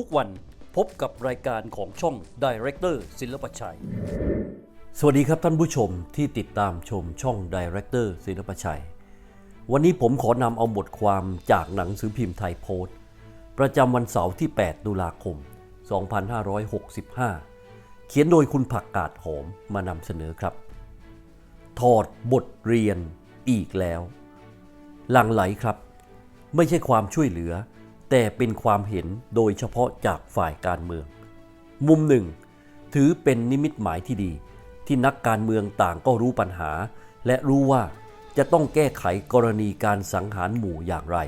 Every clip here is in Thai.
ทุกวันพบกับรายการของช่อง Director ศิลปชัย สวัสดีครับท่านผู้ชมที่ติดตามชมช่อง Director ศิลปชัย วันนี้ผมขอนำเอาบทความจากหนังสือพิมพ์ไทยโพสต์ ประจำวันเสาร์ที่ 8 ตุลาคม 2565 เขียนโดยคุณผักกาดหอมมานำเสนอครับ ถอดบทเรียนอีกแล้ว หลังไหลครับ ไม่ใช่ความช่วยเหลือ แต่เป็นความเห็นโดยเฉพาะจากฝ่ายการเมือง มุมหนึ่ง ถือเป็นนิมิตหมายที่ดี ที่นักการเมืองต่างก็รู้ปัญหา และรู้ว่าจะต้องแก้ไขกรณีการสังหารหมู่อย่างไร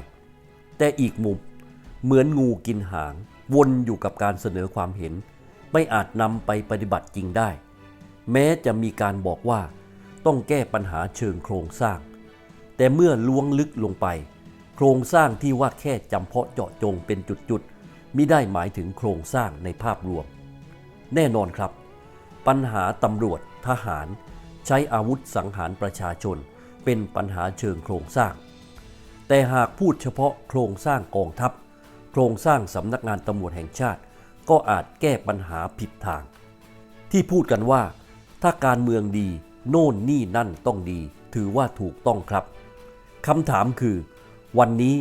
แต่อีกมุมเหมือนงูกินหาง วนอยู่กับการเสนอความเห็น ไม่อาจนำไปปฏิบัติจริงได้ แม้จะมีการบอกว่าต้องแก้ปัญหาเชิงโครงสร้าง แต่เมื่อล้วงลึกลงไป โครงสร้างที่ว่าแค่จำเพาะเจาะจงเป็นจุดๆมิได้หมายถึงโครงสร้างในภาพรวม แน่นอนครับ ปัญหาตำรวจทหาร ใช้อาวุธสังหารประชาชน เป็นปัญหาเชิงโครงสร้าง แต่หากพูดเฉพาะโครงสร้างกองทัพ โครงสร้างสำนักงานตำรวจแห่งชาติ ก็อาจแก้ปัญหาผิดทาง ที่พูดกันว่า ถ้าการเมืองดี โน่นนี่นั่นต้องดี ถือว่าถูกต้องครับคำถามคือ วันนี้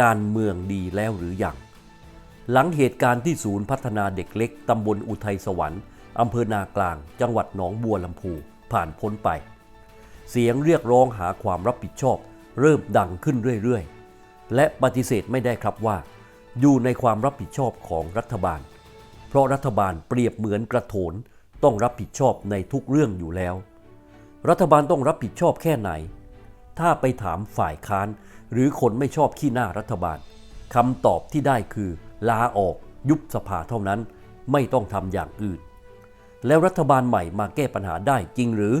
การเมืองดีแล้วหรือยัง หลังเหตุการณ์ที่ศูนย์พัฒนาเด็กเล็กตำบลอุทัยสวรรค์อำเภอนากลาง จังหวัดหนองบัวลำพูผ่านพ้นไป เสียงเรียกร้องหาความรับผิดชอบ เริ่มดังขึ้นเรื่อยๆ และปฏิเสธไม่ได้ครับว่า อยู่ในความรับผิดชอบของรัฐบาล เพราะรัฐบาลเปรียบเหมือนกระโถนต้องรับผิดชอบในทุกเรื่องอยู่แล้ว รัฐบาลต้องรับผิดชอบแค่ไหน ถ้าไปถามฝ่ายค้าน หรือคนไม่ชอบขี้หน้ารัฐบาลคำตอบที่ได้คือ ลาออกยุบสภาเท่านั้น ไม่ต้องทำอย่างอื่น แล้วรัฐบาลใหม่มาแก้ปัญหาได้จริงหรือ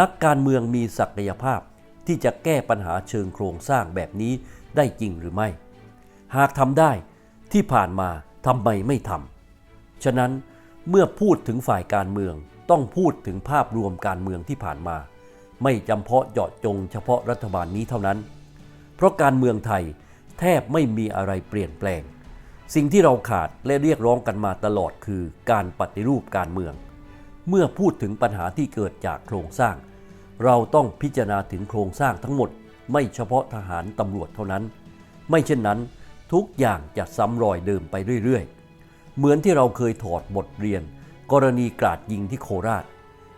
นักการเมืองมีศักยภาพที่จะแก้ปัญหาเชิงโครงสร้างแบบนี้ได้จริงหรือไม่ หากทำได้ที่ผ่านมาทำไมไม่ทำฉะนั้นเมื่อพูดถึงฝ่ายการเมืองต้องพูดถึงภาพรวมการเมืองที่ผ่านมา ไม่จำเพาะเจาะจงเฉพาะรัฐบาลนี้เท่านั้น เพราะการเมืองไทยแทบไม่มีอะไรเปลี่ยนแปลง สิ่งที่เราขาดและเรียกร้องกันมาตลอดคือการปฏิรูปการเมือง เมื่อพูดถึงปัญหาที่เกิดจากโครงสร้าง เราต้องพิจารณาถึงโครงสร้างทั้งหมด ไม่เฉพาะทหารตำรวจเท่านั้น ไม่เช่นนั้น ทุกอย่างจะซ้ำรอยเดิมไปเรื่อยๆ เหมือนที่เราเคยถอดบทเรียน กรณีกราดยิงที่โคราช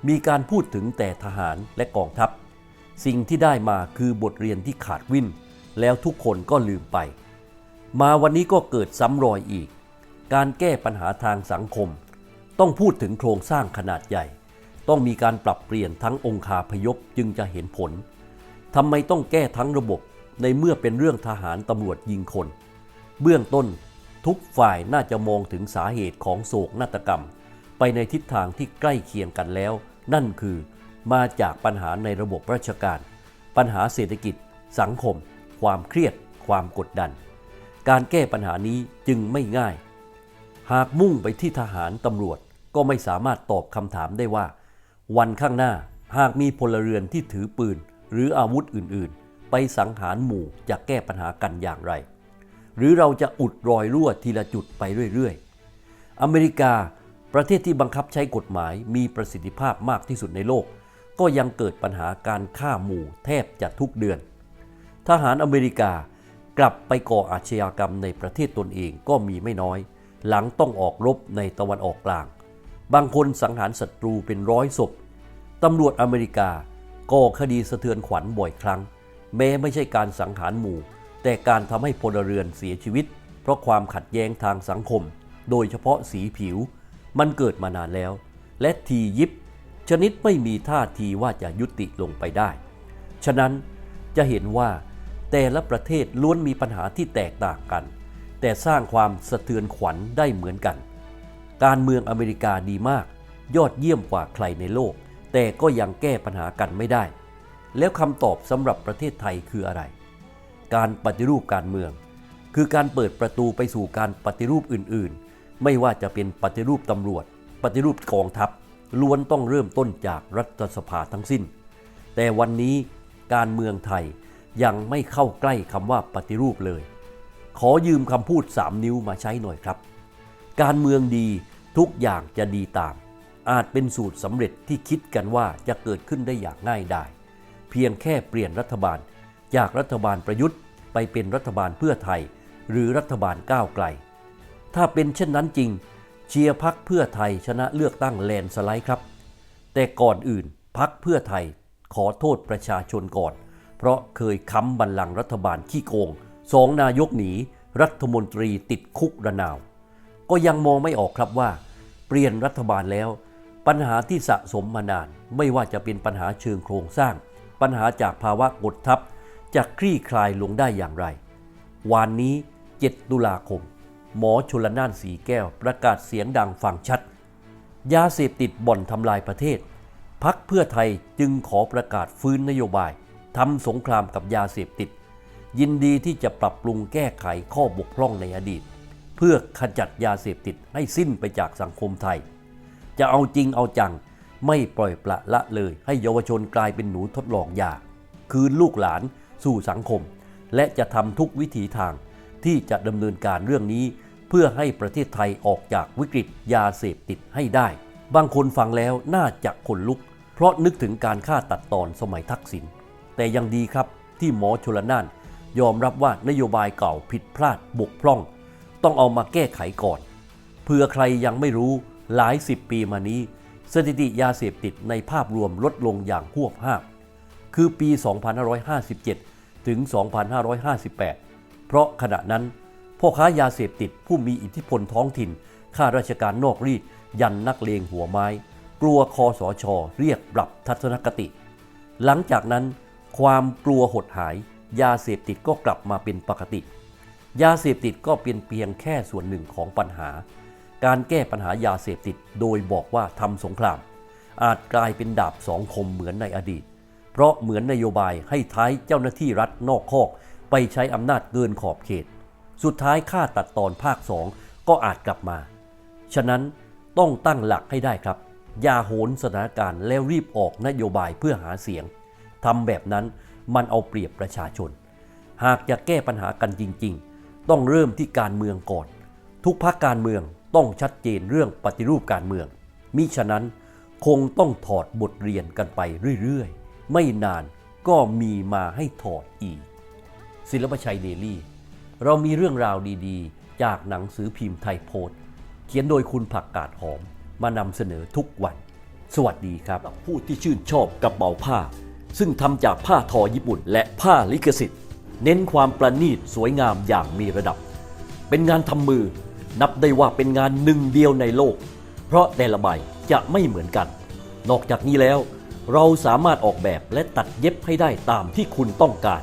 มีการพูดถึงแต่ทหารและกองทัพ สิ่งที่ได้มาคือบทเรียนที่ขาดวิ่น แล้วทุกคนก็ลืมไป มาวันนี้ก็เกิดซ้ำรอยอีก การแก้ปัญหาทางสังคม ต้องพูดถึงโครงสร้างขนาดใหญ่ ต้องมีการปรับเปลี่ยนทั้งองคาพยพจึงจะเห็นผลทำไมต้องแก้ทั้งระบบในเมื่อเป็นเรื่องทหารตำรวจยิงคน เบื้องต้นทุกฝ่ายน่าจะมองถึงสาเหตุของโศกนาฏกรรม ไปในทิศทางที่ใกล้เคียงกันแล้ว นั่นคือมาจากปัญหาในระบบราชการ ปัญหาเศรษฐกิจ สังคม ความเครียด ความกดดัน การแก้ปัญหานี้จึงไม่ง่าย หากมุ่งไปที่ทหารตำรวจก็ไม่สามารถตอบคำถามได้ว่า วันข้างหน้าหากมีพลเรือนที่ถือปืน หรืออาวุธอื่นๆ ไปสังหารหมู่จะแก้ปัญหากันอย่างไร หรือเราจะอุดรอยรั่วทีละจุดไปเรื่อยๆ อเมริกา ประเทศที่บังคับใช้กฎหมายมีประสิทธิภาพมากที่สุดในโลก ก็ยังเกิดปัญหาการฆ่าหมู่แทบจะทุกเดือน ทหารอเมริกากลับไปก่ออาชญากรรมในประเทศตนเองก็มีไม่น้อย หลังต้องออกรบในตะวันออกกลาง บางคนสังหารศัตรูเป็นร้อยศพตำรวจอเมริกาก่อคดีสะเทือนขวัญบ่อยครั้ง แม้ไม่ใช่การสังหารหมู่ แต่การทำให้พลเรือนเสียชีวิต เพราะความขัดแย้งทางสังคม โดยเฉพาะสีผิว มันเกิดมานานแล้ว และทียิบ ชนิดไม่มีท่าทีว่าจะยุติลงไปได้ ฉะนั้นจะเห็นว่าแต่ละประเทศล้วนมีปัญหาที่แตกต่างกัน แต่สร้างความสะเทือนขวัญได้เหมือนกัน การเมืองอเมริกาดีมาก ยอดเยี่ยมกว่าใครในโลก แต่ก็ยังแก้ปัญหากันไม่ได้ แล้วคำตอบสำหรับประเทศไทยคืออะไร การปฏิรูปการเมือง คือการเปิดประตูไปสู่การปฏิรูปอื่นๆ ไม่ว่าจะเป็นปฏิรูปตำรวจ ปฏิรูปกองทัพล้วนต้องเริ่มต้นจากรัฐสภาทั้งสิ้น แต่วันนี้การเมืองไทยยังไม่เข้าใกล้คำว่าปฏิรูปเลย ขอยืมคำพูด 3 นิ้วมาใช้หน่อยครับ การเมืองดีทุกอย่างจะดีตาม อาจเป็นสูตรสำเร็จที่คิดกันว่าจะเกิดขึ้นได้อย่างง่ายได้เพียงแค่เปลี่ยนรัฐบาล จากรัฐบาลประยุทธ์ ไปเป็นรัฐบาลเพื่อไทย หรือรัฐบาลก้าวไกล ถ้าเป็นเช่นนั้นจริง เชียร์พักเพื่อไทยชนะเลือกตั้งแลนสไลด์ครับ แต่ก่อนอื่นพักเพื่อไทยขอโทษประชาชนก่อน เพราะเคยค้ำบัลลังก์รัฐบาลขี้โกงสองนายกหนีรัฐมนตรีติดคุกระนาว ก็ยังมองไม่ออกครับว่า เปลี่ยนรัฐบาลแล้ว ปัญหาที่สะสมมานาน ไม่ว่าจะเป็นปัญหาเชิงโครงสร้าง ปัญหาจากภาวะกดทับจะคลี่คลายลงได้อย่างไรวานนี้ 7 ตุลาคม หมอชลน่านสีแก้วประกาศเสียงดังฟังชัด ยาเสพติดบ่อนทำลายประเทศ พักเพื่อไทยจึงขอประกาศฟื้นนโยบายทำสงครามกับยาเสพติด ยินดีที่จะปรับปรุงแก้ไขข้อบกพร่องในอดีต เพื่อขจัดยาเสพติดให้สิ้นไปจากสังคมไทย จะเอาจริงเอาจังไม่ปล่อยปละละเลยให้เยาวชนกลายเป็นหนูทดลองยา คืนลูกหลานสู่สังคม และจะทำทุกวิถีทาง ที่จะดำเนินการเรื่องนี้ เพื่อให้ประเทศไทยออกจากวิกฤตยาเสพติดให้ได้ บางคนฟังแล้วน่าจะขนลุก เพราะนึกถึงการฆ่าตัดตอนสมัยทักษิณแต่ยังดีครับที่หมอชลนาน ยอมรับว่านโยบายเก่าผิดพลาดบกพร่อง ต้องเอามาแก้ไขก่อนเผื่อใครยังไม่รู้หลายสิบปีมานี้ สถิติยาเสพติดในภาพรวมลดลงอย่างหวบห้าคือปี 2557 ถึง 2558 เพราะขณะนั้นพ่อค้ายาเสพติดผู้มีอิทธิพลท้องถิ่น ข้าราชการนอกรีด ยันนักเลงหัวไม้ กลัวคอสอชอเรียกปรับทัศนคติ หลังจากนั้น ความกลัวหดหาย ยาเสพติดก็กลับมาเป็นปกติ ยาเสพติดก็เป็นเพียงแค่ส่วนหนึ่งของปัญหา การแก้ปัญหายาเสพติดโดยบอกว่าทำสงคราม อาจกลายเป็นดาบสองคมเหมือนในอดีต เพราะเหมือนนโยบายให้ท้ายเจ้าหน้าที่รัฐนอกคอก ไปใช้อำนาจเกินขอบเขต สุดท้ายค่าตัดตอนภาคสองก็อาจกลับมา ฉะนั้นต้องตั้งหลักให้ได้ครับ อย่าโหนสถานการณ์แล้วรีบออกนโยบายเพื่อหาเสียงทำแบบนั้นมันเอาเปรียบประชาชน หากจะแก้ปัญหากันจริง ๆ ต้องเริ่มที่การเมืองก่อน ทุกภาคการเมืองต้องชัดเจนเรื่องปฏิรูปการเมือง มิฉะนั้นคงต้องถอดบทเรียนกันไปเรื่อย ๆ ไม่นานก็มีมาให้ถอดอีก ศิลปชัยเดลี่ เรามีเรื่องราวดีๆ จากหนังสือพิมพ์ไทยโพสต์ เขียนโดยคุณผักกาดหอม มานำเสนอทุกวัน สวัสดีครับ ผู้ที่ชื่นชอบกระเป๋าผ้า ซึ่งทำจากผ้าทอญี่ปุ่น และผ้าลิขสิทธิ์ เน้นความประณีตสวยงามอย่างมีระดับ เป็นงานทำมือ นับได้ว่าเป็นงานหนึ่งเดียวในโลก เพราะแต่ละใบจะไม่เหมือนกัน นอกจากนี้แล้ว เราสามารถออกแบบและตัดเย็บให้ได้ตามที่คุณต้องการ